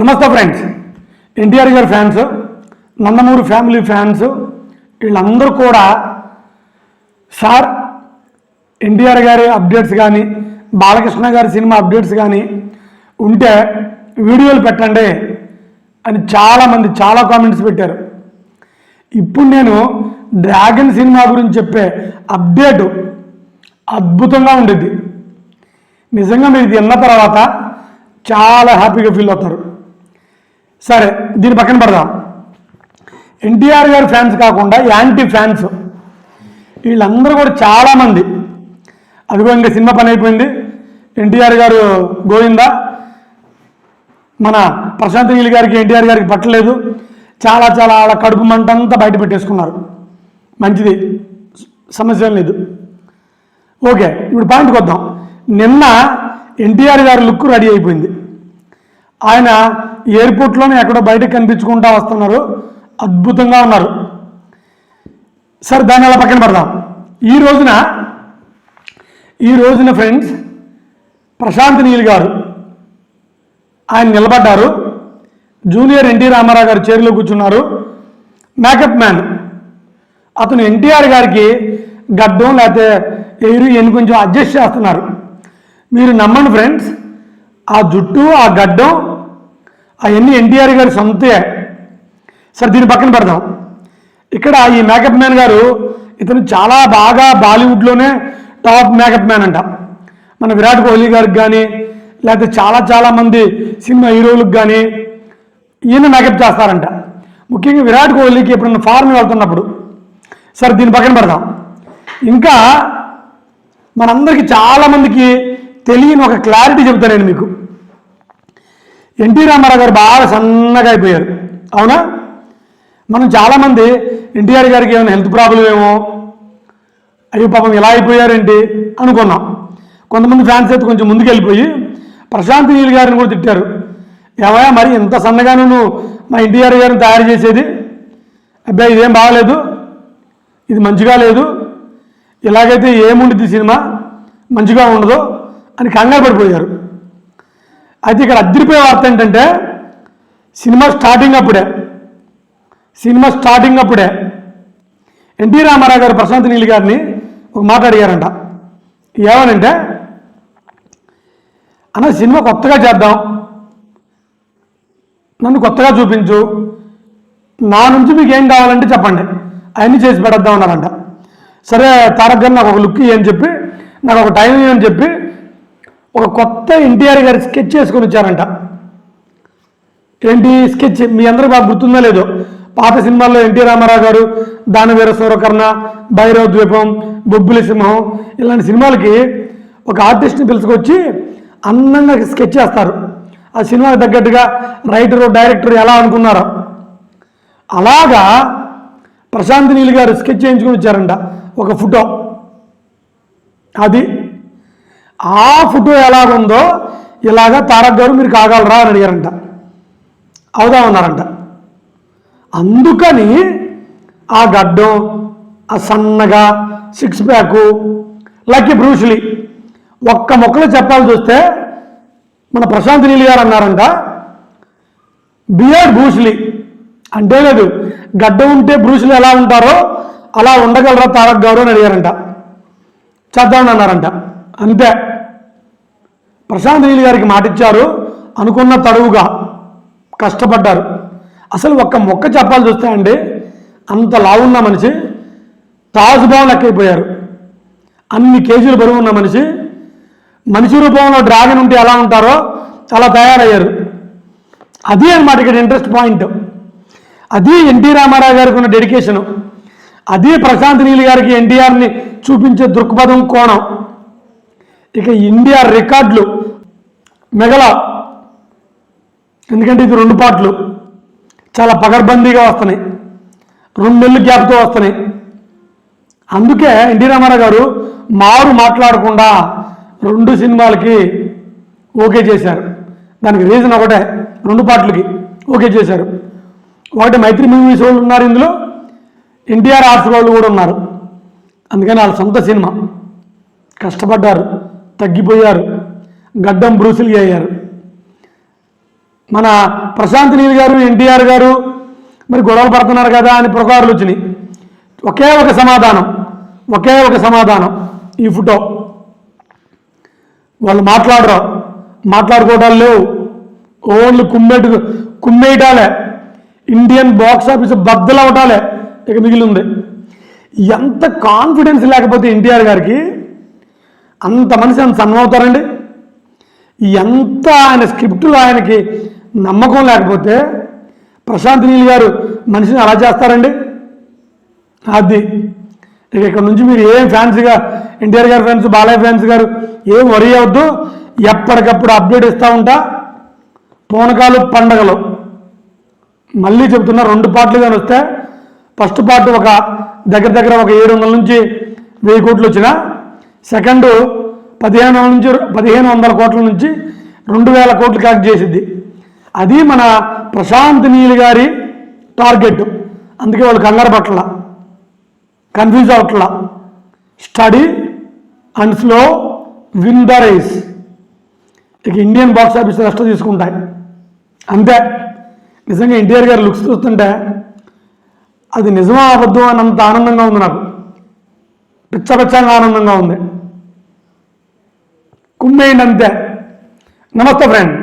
నమస్తే ఫ్రెండ్స్. ఎన్టీఆర్ గారి fans Nandamuri family fans వీళ్ళందరూ కూడా సార్ ఎన్టీఆర్ గారి అప్డేట్స్ కానీ బాలకృష్ణ గారి సినిమా అప్డేట్స్ కానీ ఉంటే వీడియోలు పెట్టండి అని చాలామంది చాలా కామెంట్స్ పెట్టారు. ఇప్పుడు నేను డ్రాగన్ సినిమా గురించి చెప్పే అప్డేట్ అద్భుతంగా ఉండేది. నిజంగా మీరు తిన్న తర్వాత చాలా హ్యాపీగా ఫీల్ అవుతారు. సరే దీని పక్కన పడదాం. ఎన్టీఆర్ గారి ఫ్యాన్స్ కాకుండా యాంటీ ఫ్యాన్స్. వీళ్ళందరూ కూడా చాలామంది. అదిగో ఇంకా సినిమా పని అయిపోయింది. ఎన్టీఆర్ గారు గోవిందా. మన ప్రశాంత్ నీల్ గారికి ఎన్టీఆర్ గారికి పట్టలేదు. చాలా చాలా వాళ్ళ కడుపు మంటంతా బయట పెట్టేసుకున్నారు. మంచిది. సమస్య ఏం లేదు. ఓకే ఇప్పుడు పాయింట్కి వద్దాం. నిన్న ఎన్టీఆర్ గారి లుక్ రెడీ అయిపోయింది. ఆయన ఎయిర్పోర్ట్లోనే ఎక్కడో బయటకు కనిపించుకుంటా వస్తున్నారు. అద్భుతంగా ఉన్నారు. సరే దాన్ని అలా పక్కన పడదాం. ఈ రోజున ఈ రోజున ఫ్రెండ్స్ ప్రశాంత్ నీల్ గారు ఆయన నిలబడ్డారు. జూనియర్ ఎన్టీ రామారావు గారు చైర్లో కూర్చున్నారు. Makeup man. అతను ఎన్టీఆర్ గారికి గడ్డం లేకపోతే ఎయిర్ ఎన్ని కొంచెం అడ్జస్ట్ చేస్తున్నారు. మీరు నమ్మండి ఫ్రెండ్స్ ఆ జుట్టు ఆ గడ్డం అవన్నీ ఎన్టీఆర్ గారి సొంతే. సరే దీని పక్కన పెడదాం. ఇక్కడ ఈ మేకప్ మ్యాన్ గారు ఇతను చాలా బాగా బాలీవుడ్లోనే టాప్ మేకప్ మ్యాన్ అంట. మన విరాట్ కోహ్లీ గారికి కానీ లేకపోతే చాలా చాలా మంది సినిమా హీరోలకు కానీ ఈయన మేకప్ చేస్తారంట. ముఖ్యంగా విరాట్ కోహ్లీకి ఎప్పుడన్నా ఫారెన్ వెళ్తున్నప్పుడు. సరే దీని పక్కన పెడదాం. ఇంకా మనందరికీ చాలామందికి తెలియని ఒక క్లారిటీ చెబుతాను నేను మీకు. ఎన్టీ రామారావు గారు బాగా సన్నగా అయిపోయారు. అవునా? మనం చాలామంది ఎన్టీఆర్ గారికి ఏమైనా హెల్త్ ప్రాబ్లం ఏమో అయ్యో పాపం ఇలా అయిపోయారేంటి అనుకున్నాం. కొంతమంది ఫ్యాన్స్ అయితే కొంచెం ముందుకెళ్ళిపోయి ప్రశాంత్ నీల్ గారిని కూడా తిట్టారు. ఏమయ్యా మరి ఇంత సన్నగా నువ్వు మా ఎన్టీఆర్ గారిని తయారు చేసేది? అబ్బాయి ఇదేం బాగలేదు. ఇది మంచిగా లేదు. ఇలాగైతే ఏముండిద్ది సినిమా? మంచిగా ఉండదు అని కంగారు పడిపోయారు. అయితే ఇక్కడ అద్దరిపోయే వార్త ఏంటంటే సినిమా స్టార్టింగ్ అప్పుడే సినిమా స్టార్టింగ్ అప్పుడే ఎన్టీ రామారావు గారు ప్రశాంత్ నీల్ గారిని ఒక మాట అడిగారంట. ఏమనంటే అన్న సినిమా కొత్తగా చేద్దాం. నన్ను కొత్తగా చూపించు. నా నుంచి మీకు ఏం కావాలంటే చెప్పండి. అవన్నీ చేసి పెడద్దాం అన్నారంట. సరే తారక్ గారు నాకు ఒక లుక్ అని చెప్పి నాకు ఒక టైం అని చెప్పి ఒక కొత్త ఎన్టీఆర్ గారి స్కెచ్ చేసుకొని వచ్చారంట. ఏంటి స్కెచ్? మీ అందరూ బాగా గుర్తుందో లేదో? పాత సినిమాల్లో ఎన్టీ రామారావు గారు దానవీర సూరకర్ణ భైరవ ద్వీపం బొబ్బులి సింహం ఇలాంటి సినిమాలకి ఒక ఆర్టిస్ట్ని పిలుచుకొచ్చి అందంగా స్కెచ్ చేస్తారు ఆ సినిమాకి తగ్గట్టుగా రైటరు డైరెక్టర్ ఎలా అనుకున్నారో. అలాగా ప్రశాంత్ నీల్ గారు స్కెచ్ చేయించుకొని వచ్చారంట. ఒక ఫోటో. అది ఆ ఫోటో ఎలా ఉందో ఇలాగా తారక్ గారు మీరు కాగలరా అని అడిగారంట. అవుదామన్నారంట అందుకని ఆ గడ్డం ఆ సన్నగా సిక్స్ ప్యాకు లక్కీ బ్రూస్లీ ఒక్క మొక్కలు చెప్పాలి చూస్తే మన ప్రశాంత్ నీల్ గారు అన్నారంట బియర్డ్ బ్రూస్లీ అంటే లేదు గడ్డం ఉంటే బ్రూస్లీ ఎలా ఉంటారో అలా ఉండగలరా తారక్ గారు అని అడిగారంట. చేద్దామని అన్నారంట. అంతే. ప్రశాంత్ నీల్ గారికి మాటిచ్చారు అనుకున్న తడువుగా కష్టపడ్డారు. అసలు ఒక్క మొక్క చెప్పాలి చూస్తే అండి అంత లావున్న మనిషి తాజ్ భవన్ ఎక్కైపోయారు. అన్ని కేజీలు బరువు ఉన్న మనిషి మనిషి రూపంలో డ్రాగన్ ఉంటే ఎలా ఉంటారో అలా తయారయ్యారు. అది అనమాట ఇక్కడ ఇంట్రెస్ట్ పాయింట్. అది ఎన్టీ రామారావు గారికి ఉన్న డెడికేషను. అది ప్రశాంత్ నీల్ గారికి ఎన్టీఆర్ని చూపించే దృక్పథం కోణం. ఇక ఇండియా రికార్డులు మెగల. ఎందుకంటే ఇది రెండు పాటలు. చాలా పగర్బందీగా వస్తున్నాయి. రెండు నెలలు గ్యాప్తో వస్తున్నాయి. అందుకే ఎన్టీ రామారావు గారు మారు మాట్లాడకుండా రెండు సినిమాలకి ఓకే చేశారు. దానికి రీజన్ ఒకటే రెండు పాటలకి ఓకే చేశారు. ఒకటి మైత్రి మూవీస్ వాళ్ళు ఉన్నారు ఇందులో ఎన్టీఆర్ ఆర్ట్స్ వాళ్ళు కూడా ఉన్నారు. అందుకని వాళ్ళ సొంత సినిమా. కష్టపడ్డారు. తగ్గిపోయారు. గడ్డం బ్రూసులు అయ్యారు. మన ప్రశాంత్ నీల్ గారు ఎన్టీఆర్ గారు మరి గొడవలు పడుతున్నారు కదా అని పురకారులు వచ్చినాయి. ఒకే ఒక సమాధానం ఒకే ఒక సమాధానం ఈ ఫోటో. వాళ్ళు మాట్లాడరు? మాట్లాడుకోవడాలు లేవు. ఓన్లీ కుమ్మేటు కుమ్మేయటాలే. ఇండియన్ బాక్స్ ఆఫీస్ బద్దలు అవటాలే ఇక మిగిలి ఉంది ఎంత కాన్ఫిడెన్స్ లేకపోతే ఎన్టీఆర్ గారికి అంత మనిషి అంత సన్నమవుతారండి ఎంత ఆయన స్క్రిప్టులు ఆయనకి నమ్మకం లేకపోతే ప్రశాంత్ నీల్ గారు మనిషిని అలా చేస్తారండి? అది. ఇక ఇక్కడ నుంచి మీరు ఏం ఫ్యాన్స్గా ఎన్టీఆర్ గారు ఫ్యాన్స్ బాలయ్య ఫ్యాన్స్ గారు ఏం వరీ అవద్దు ఎప్పటికప్పుడు అప్డేట్ ఇస్తూ ఉంటా. పూనకాలు పండగలు. మళ్ళీ చెప్తున్నా రెండు పార్ట్లు కానీ వస్తే ఫస్ట్ పార్ట్ ఒక దగ్గర దగ్గర ఒక ఏడు వందల నుంచి వెయ్యి కోట్లు వచ్చినా సెకండ్ పదిహేను నుంచి పదిహేను వందల కోట్ల నుంచి రెండు వేల కోట్లు కలెక్ట్ చేసిద్ది అది మన ప్రశాంత్ నీల్ గారి టార్గెట్. అందుకే వాళ్ళు కంగారు పట్ల confuse అవట్ల steady and slow win the race. ఇక ఇండియన్ బాక్స్ ఆఫీస్ రెస్ట్ తీసుకుంటాయి. అంతే. నిజంగా ఎన్టీఆర్ గారి లుక్స్ చూస్తుంటే అది నిజమా అబద్ధం అన్నంత ఆనందంగా ఉంది నాకు. పిచ్చ పిచ్చంగా ఆనందంగా ఉంది కుమ్మేయండి అంతే నమస్తే ఫ్రెండ్